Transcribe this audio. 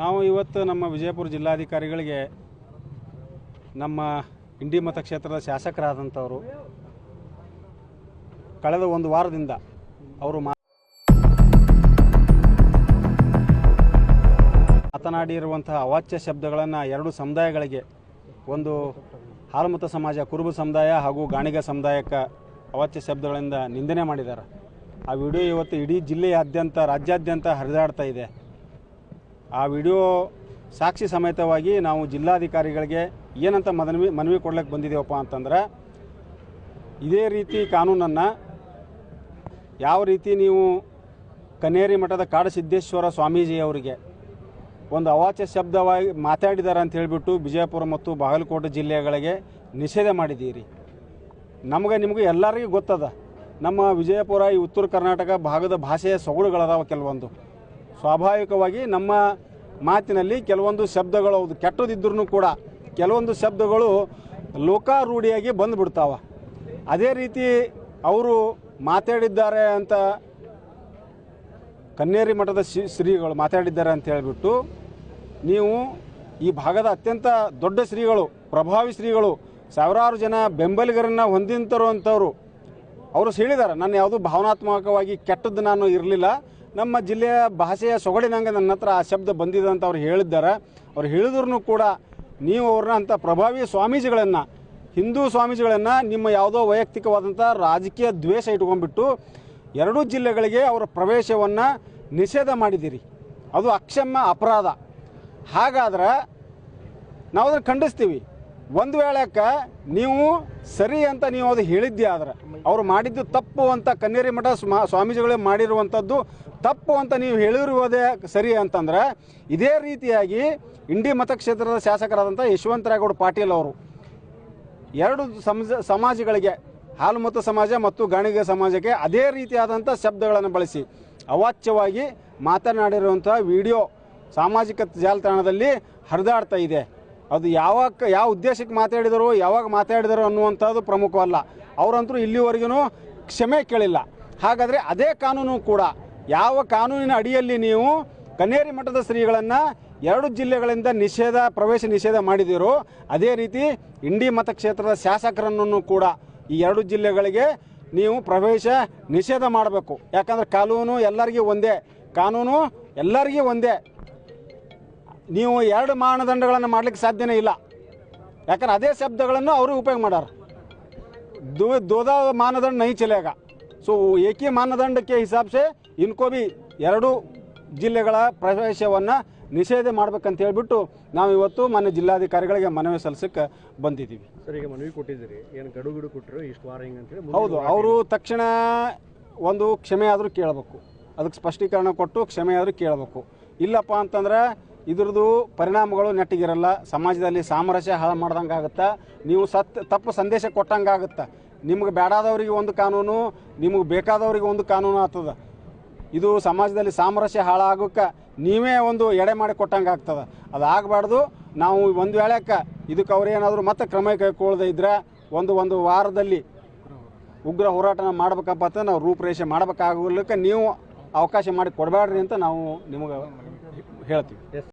ನಾವು ಇವತ್ತು ನಮ್ಮ ವಿಜಯಪುರ ಜಿಲ್ಲಾಧಿಕಾರಿಗಳಿಗೆ ನಮ್ಮ ಇಂಡಿ ಮತಕ್ಷೇತ್ರದ ಶಾಸಕರಾದಂಥವರು ಕಳೆದ ಒಂದು ವಾರದಿಂದ ಅವರು ಮಾತನಾಡಿರುವಂತಹ ಅವಾಚ್ಯ ಶಬ್ದಗಳನ್ನು ಎರಡು ಸಮುದಾಯಗಳಿಗೆ, ಒಂದು ಹಾಲುಮತ ಸಮಾಜ, ಕುರುಬ ಸಮುದಾಯ ಹಾಗೂ ಗಾಣಿಗ ಸಮುದಾಯಕ್ಕೆ ಅವಾಚ್ಯ ಶಬ್ದಗಳಿಂದ ನಿಂದನೆ ಮಾಡಿದ್ದಾರೆ. ಆ ವಿಡಿಯೋ ಇವತ್ತು ಇಡೀ ಜಿಲ್ಲೆಯಾದ್ಯಂತ, ರಾಜ್ಯಾದ್ಯಂತ ಹರಿದಾಡ್ತಾ ಇದೆ. ಆ ವಿಡಿಯೋ ಸಾಕ್ಷಿ ಸಮೇತವಾಗಿ ನಾವು ಜಿಲ್ಲಾಧಿಕಾರಿಗಳಿಗೆ ಏನಂತ ಮನವಿ ಮನವಿ ಕೊಡ್ಲಿಕ್ಕೆ ಬಂದಿದ್ದೇವಪ್ಪ ಅಂತಂದ್ರೆ, ಇದೇ ರೀತಿ ಕಾನೂನನ್ನು ಯಾವ ರೀತಿ ನೀವು ಕನೇರಿ ಮಠದ ಕಾಡಸಿದ್ದೇಶ್ವರ ಸ್ವಾಮೀಜಿಯವರಿಗೆ ಒಂದು ಅವಾಚ್ಯ ಶಬ್ದವಾಗಿ ಮಾತಾಡಿದ್ದಾರೆ ಅಂತ ಹೇಳಿಬಿಟ್ಟು ವಿಜಯಪುರ ಮತ್ತು ಬಾಗಲಕೋಟೆ ಜಿಲ್ಲೆಗಳಿಗೆ ನಿಷೇಧ ಮಾಡಿದ್ದೀರಿ. ನಮಗೆ ನಿಮಗೆ ಎಲ್ಲರಿಗೂ ಗೊತ್ತದ, ನಮ್ಮ ವಿಜಯಪುರ ಈ ಉತ್ತರ ಕರ್ನಾಟಕ ಭಾಗದ ಭಾಷೆಯ ಸೊಗಡುಗಳದಾವ ಕೆಲವೊಂದು. ಸ್ವಾಭಾವಿಕವಾಗಿ ನಮ್ಮ ಮಾತಿನಲ್ಲಿ ಕೆಲವೊಂದು ಶಬ್ದಗಳು ಕೆಟ್ಟದಿದ್ದರೂ ಕೂಡ ಕೆಲವೊಂದು ಶಬ್ದಗಳು ಲೋಕಾರೂಢಿಯಾಗಿ ಬಂದುಬಿಡ್ತಾವ. ಅದೇ ರೀತಿ ಅವರು ಮಾತಾಡಿದ್ದಾರೆ ಅಂತ ಕನ್ನೇರಿ ಮಠದ ಶ್ರೀ ಶ್ರೀಗಳು ಮಾತಾಡಿದ್ದಾರೆ ಅಂತ ಹೇಳಿಬಿಟ್ಟು ನೀವು ಈ ಭಾಗದ ಅತ್ಯಂತ ದೊಡ್ಡ ಶ್ರೀಗಳು, ಪ್ರಭಾವಿ ಶ್ರೀಗಳು, ಸಾವಿರಾರು ಜನ ಬೆಂಬಲಿಗರನ್ನು ಹೊಂದಿಂತರುವಂಥವ್ರು, ಅವರು ಹೇಳಿದ್ದಾರೆ. ನಾನು ಯಾವುದೂ ಭಾವನಾತ್ಮಕವಾಗಿ ಕೆಟ್ಟದ್ದು ನಾನು ಇರಲಿಲ್ಲ. ನಮ್ಮ ಜಿಲ್ಲೆಯ ಭಾಷೆಯ ಸೊಗಡಿನಂಗೆ ನನ್ನ ಹತ್ರ ಆ ಶಬ್ದ ಬಂದಿದೆ ಅಂತ ಅವ್ರು ಹೇಳಿದ್ದಾರೆ. ಅವ್ರು ಹೇಳಿದ್ರು ಕೂಡ ನೀವು ಅವ್ರನ್ನ ಅಂಥ ಪ್ರಭಾವಿ ಸ್ವಾಮೀಜಿಗಳನ್ನು, ಹಿಂದೂ ಸ್ವಾಮೀಜಿಗಳನ್ನು ನಿಮ್ಮ ಯಾವುದೋ ವೈಯಕ್ತಿಕವಾದಂಥ ರಾಜಕೀಯ ದ್ವೇಷ ಇಟ್ಕೊಂಡ್ಬಿಟ್ಟು ಎರಡೂ ಜಿಲ್ಲೆಗಳಿಗೆ ಅವರ ಪ್ರವೇಶವನ್ನು ನಿಷೇಧ ಮಾಡಿದ್ದೀರಿ. ಅದು ಅಕ್ಷಮ್ಯ ಅಪರಾಧ. ಹಾಗಾದ್ರೆ ನಾವು ಅದನ್ನು ಖಂಡಿಸ್ತೀವಿ. ಒಂದು ವೇಳೆಕ್ಕೆ ನೀವು ಸರಿ ಅಂತ ನೀವು ಅದು ಹೇಳಿದ್ದೆ ಆದ್ರೆ, ಅವ್ರು ಮಾಡಿದ್ದು ತಪ್ಪು ಅಂತ ಕನ್ನೇರಿ ಮಠ ಸ್ವಾಮೀಜಿಗಳೇ ಮಾಡಿರುವಂಥದ್ದು ತಪ್ಪು ಅಂತ ನೀವು ಹೇಳಿರುವುದೇ ಸರಿ ಅಂತಂದ್ರೆ, ಇದೇ ರೀತಿಯಾಗಿ ಇಂಡಿ ಮತಕ್ಷೇತ್ರದ ಶಾಸಕರಾದಂಥ ಯಶವಂತರಾಯಗೌಡ ಪಾಟೀಲ್ ಅವರು ಎರಡು ಸಮಾಜ, ಸಮಾಜಗಳಿಗೆ, ಹಾಲುಮತ ಸಮಾಜ ಮತ್ತು ಗಾಣಿಗ ಸಮಾಜಕ್ಕೆ ಅದೇ ರೀತಿಯಾದಂಥ ಶಬ್ದಗಳನ್ನು ಬಳಸಿ, ಅವಾಚ್ಯವಾಗಿ ಮಾತನಾಡಿರುವಂಥ ವಿಡಿಯೋ ಸಾಮಾಜಿಕ ಜಾಲತಾಣದಲ್ಲಿ ಹರಿದಾಡ್ತಾ ಇದೆ. ಅದು ಯಾವಾಗ, ಯಾವ ಉದ್ದೇಶಕ್ಕೆ ಮಾತಾಡಿದರು, ಯಾವಾಗ ಮಾತಾಡಿದರು ಅನ್ನುವಂಥದ್ದು ಪ್ರಮುಖವಲ್ಲ. ಅವರಂತರೂ ಇಲ್ಲಿವರೆಗೂ ಕ್ಷಮೆ ಕೇಳಿಲ್ಲ. ಹಾಗಾದರೆ ಅದೇ ಕಾನೂನು ಕೂಡ, ಯಾವ ಕಾನೂನಿನ ಅಡಿಯಲ್ಲಿ ನೀವು ಕನ್ನೇರಿ ಮಠದ ಶ್ರೀಗಳನ್ನು ಎರಡು ಜಿಲ್ಲೆಗಳಿಂದ ನಿಷೇಧ, ಪ್ರವೇಶ ನಿಷೇಧ ಮಾಡಿದಿರೋ, ಅದೇ ರೀತಿ ಇಂಡಿ ಮತಕ್ಷೇತ್ರದ ಶಾಸಕರನ್ನು ಕೂಡ ಈ ಎರಡು ಜಿಲ್ಲೆಗಳಿಗೆ ನೀವು ಪ್ರವೇಶ ನಿಷೇಧ ಮಾಡಬೇಕು. ಯಾಕಂದ್ರೆ ಕಾನೂನು ಎಲ್ಲರಿಗೂ ಒಂದೇ, ಕಾನೂನು ಎಲ್ಲರಿಗೂ ಒಂದೇ. ನೀವು ಎರಡು ಮಾನದಂಡಗಳನ್ನು ಮಾಡಲಿಕ್ಕೆ ಸಾಧ್ಯನೇ ಇಲ್ಲ ಯಾಕಂದ್ರೆ ಅದೇ ಶಬ್ದಗಳನ್ನು ಅವರು ಉಪಯೋಗ ಮಾಡ್ಯಾರ दो दो दा मानदंड नहीं चलेगा ಸೊ ಏಕಿ ಮಾನದಂಡಕ್ಕೆ ಹಿಸಾಬ್ಸೆ ಇನ್ಕೋ ಬಿ ಎರಡು ಜಿಲ್ಲೆಗಳ ಪ್ರವೇಶವನ್ನು ನಿಷೇಧ ಮಾಡ್ಬೇಕಂತ ಹೇಳ್ಬಿಟ್ಟು ನಾವು ಇವತ್ತು ಮಾನ್ಯ ಜಿಲ್ಲಾಧಿಕಾರಿಗಳಿಗೆ ಮನವಿ ಸಲ್ಲಿಸಕ್ಕೆ ಬಂದಿದ್ದೀವಿ ಸರ್ ಈಗ ಮನವಿ ಕೊಟ್ಟಿದ್ದೀರಿ ಏನು ಗಡು ಗಿಡು ಕೊಟ್ಟರು ಇಷ್ಟು ವಾರ ಹಿಂಗೆ ಅಂತೇಳಿ ಮುಂದಿನ ಹೌದು ಹೋರಾಟ ಅವರು ತಕ್ಷಣ ಒಂದು ಕ್ಷಮೆ ಆದರೂ ಕೇಳಬೇಕು ಅದಕ್ಕೆ ಸ್ಪಷ್ಟೀಕರಣ ಕೊಟ್ಟು ಕ್ಷಮೆ ಆದರೂ ಕೇಳಬೇಕು ಇಲ್ಲಪ್ಪ ಅಂತಂದ್ರೆ ಇದ್ರದ್ದು ಪರಿಣಾಮಗಳು ನೆಟ್ಟಿಗಿರಲ್ಲ. ಸಮಾಜದಲ್ಲಿ ಸಾಮರಸ್ಯ ಹಾಳು ಮಾಡ್ದಂಗೆ ಆಗುತ್ತೆ? ನೀವು ಸತ್, ತಪ್ಪು ಸಂದೇಶ ಕೊಟ್ಟಂಗೆ ಆಗುತ್ತೆ? ನಿಮ್ಗೆ ಬೇಡಾದವರಿಗೆ ಒಂದು ಕಾನೂನು, ನಿಮಗೆ ಬೇಕಾದವರಿಗೆ ಒಂದು ಕಾನೂನು ಆಗ್ತದೆ. ಇದು ಸಮಾಜದಲ್ಲಿ ಸಾಮರಸ್ಯ ಹಾಳಾಗೋಕ್ಕೆ ನೀವೇ ಒಂದು ಎಡೆ ಮಾಡಿ ಕೊಟ್ಟಂಗೆ ಆಗ್ತದೆ. ಅದು ಆಗಬಾರ್ದು ನಾವು ಒಂದು ವೇಳೆಕ್ಕೆ ಇದಕ್ಕೆ ಅವ್ರೇನಾದರೂ ಮತ್ತೆ ಕ್ರಮ ಕೈಗೊಳ್ಳದೇ ಇದ್ರೆ ಒಂದು ಒಂದು ವಾರದಲ್ಲಿ ಉಗ್ರ ಹೋರಾಟನ ಮಾಡ್ಬೇಕಪ್ಪ ಅಂತ ನಾವು ರೂಪುರೇಷೆ ಮಾಡಬೇಕಾಗಲಿಕ್ಕೆ ನೀವು ಅವಕಾಶ ಮಾಡಿ ಕೊಡಬೇಡ್ರಿ ಅಂತ ನಾವು ನಿಮಗೆ ಹೇಳ್ತೀವಿ.